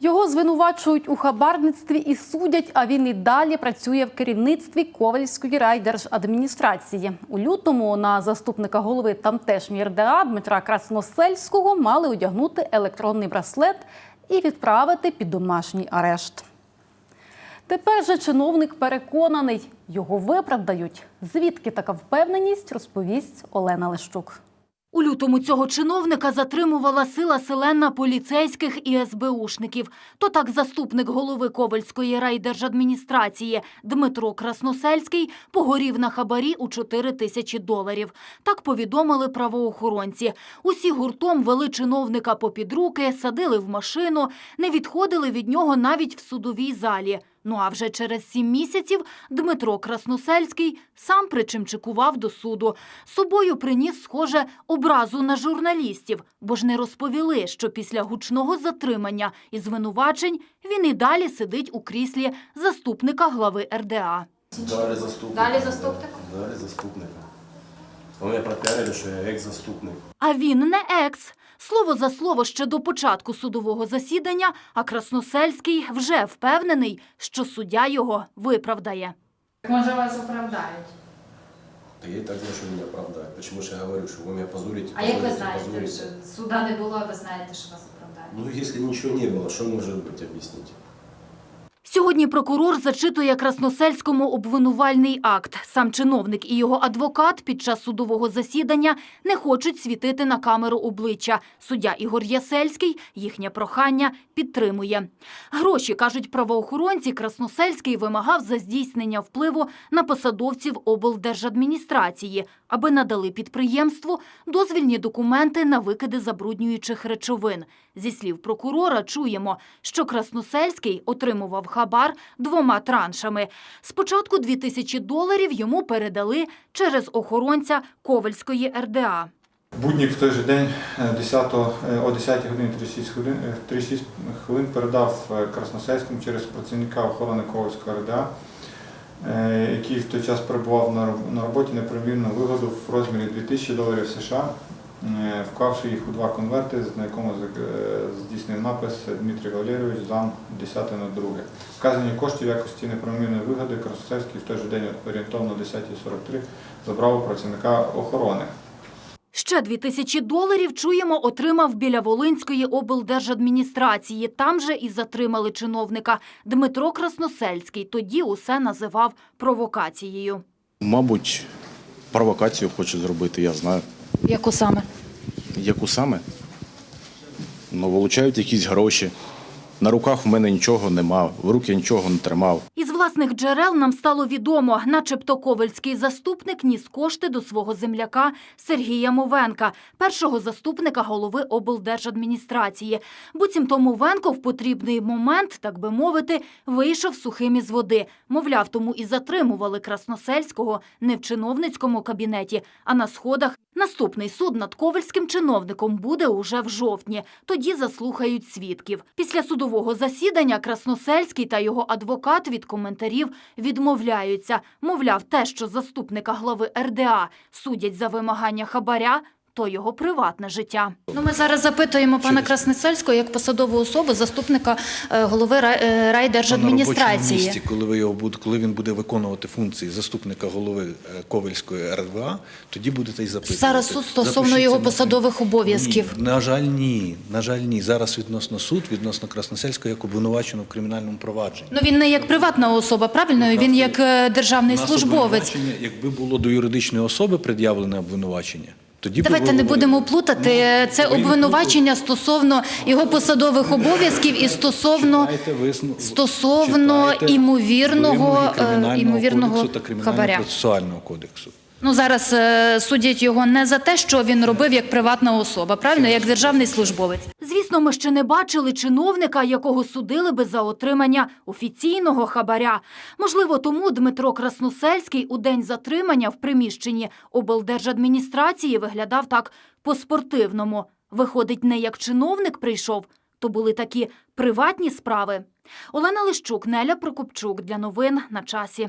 Його звинувачують у хабарництві і судять, а він і далі працює в керівництві Ковальської райдержадміністрації. У лютому на заступника голови тамтешньої РДА Дмитра Красносельського мали одягнути електронний браслет і відправити під домашній арешт. Тепер же чиновник переконаний, його виправдають. Звідки така впевненість, розповість Олена Лещук. У лютому цього чиновника затримувала сила селена поліцейських і СБУшників. То так заступник голови Ковальської райдержадміністрації Дмитро Красносельський погорів на хабарі у 4 тисячі доларів. Так повідомили правоохоронці. Усі гуртом вели чиновника попід руки, садили в машину, не відходили від нього навіть в судовій залі. Ну а вже через сім місяців Дмитро Красносельський сам причимчикував до суду. З собою приніс, схоже, образу на журналістів, бо ж не розповіли, що після гучного затримання і звинувачень він і далі сидить у кріслі заступника глави РДА. Далі заступника. Далі заступника? Далі заступника. У мене що я екс-заступник. А він не екс. Слово за слово ще до початку судового засідання, а Красносельський вже впевнений, що суддя його виправдає. Може вас оправдають. Та я і так знаю, що мене оправдають. Почему ж я говорю, що ви мене позорите? А як ви позорите, знаєте, позорите. що суда не було, ви знаєте, що вас оправдають? Ну, якщо нічого не було, що може бути, об'ясніть? Сьогодні прокурор зачитує Красносельському обвинувальний акт. Сам чиновник і його адвокат під час судового засідання не хочуть світити на камеру обличчя. Суддя Ігор Ясельський їхнє прохання підтримує. Гроші, кажуть правоохоронці, Красносельський вимагав за здійснення впливу на посадовців облдержадміністрації, аби надали підприємству дозвільні документи на викиди забруднюючих речовин. Зі слів прокурора чуємо, що Красносельський отримував хабар двома траншами. Спочатку 2000 доларів йому передали через охоронця Ковальської РДА. Буднік в той же день е, 10, е, о 10 годині 36 хвилин, е, 36 хвилин передав е, Красносельському через працівника охорони Ковальської РДА, е, який в той час перебував на роб- на роботі непримірну вигоду в розмірі 2000 доларів США, е, вклавши їх у два конверти, на якому е, здійснив напис Дмитрий Валерійович зам 10 на 2. Вказані кошти в якості непримірної вигоди Красносельський в той же день орієнтовно о 10.43 забрав у працівника охорони. Ще 2000 доларів, чуємо, отримав біля Волинської облдержадміністрації. Там же і затримали чиновника. Дмитро Красносельський тоді усе називав провокацією. Мабуть, провокацію хочу зробити, я знаю. Яку саме? Яку саме? Ну, вилучають якісь гроші. На руках в мене нічого нема, в руки нічого не тримав. Із власних джерел нам стало відомо, начебто ковальський заступник ніс кошти до свого земляка Сергія Мовенка, першого заступника голови облдержадміністрації. Буцімто Мовенко в потрібний момент, так би мовити, вийшов сухим із води. Мовляв, тому і затримували Красносельського не в чиновницькому кабінеті, а на сходах. Наступний суд над ковальським чиновником буде уже в жовтні. Тоді заслухають свідків. Після судового засідання Красносельський та його адвокат від коментарів відмовляються. Мовляв, те, що заступника глави РДА судять за вимагання хабаря, то його приватне життя. Ну, ми зараз запитуємо пана Краснесельського як посадову особу, заступника е, голови рай- е, На райдержадміністрації. місці, коли ви його буде, коли він буде виконувати функції заступника голови е, Ковельської РВА, тоді будете і запитувати. Зараз суд стосовно Запишіться його посадових обов'язків. Ні, на жаль, ні. На жаль, ні. Зараз відносно суд, відносно Красносельського, як обвинувачено в кримінальному провадженні. Ну він не як приватна особа, правильно? Він як державний службовець. Якби було до юридичної особи пред'явлене обвинувачення, тоді Давайте не будемо плутати. Це ви обвинувачення стосовно його посадових обов'язків і стосовно висну- стосовно імовірного, е, імовірного кодексу та Кримінального процесуального кодексу. Ну зараз е, судять його не за те, що він робив як приватна особа, правильно, як державний службовець. Звісно, ми ще не бачили чиновника, якого судили би за отримання офіційного хабаря. Можливо, тому Дмитро Красносельський у день затримання в приміщенні облдержадміністрації виглядав так по-спортивному. Виходить, не як чиновник прийшов, то були такі приватні справи. Олена Лищук, Неля Прокопчук для новин на часі.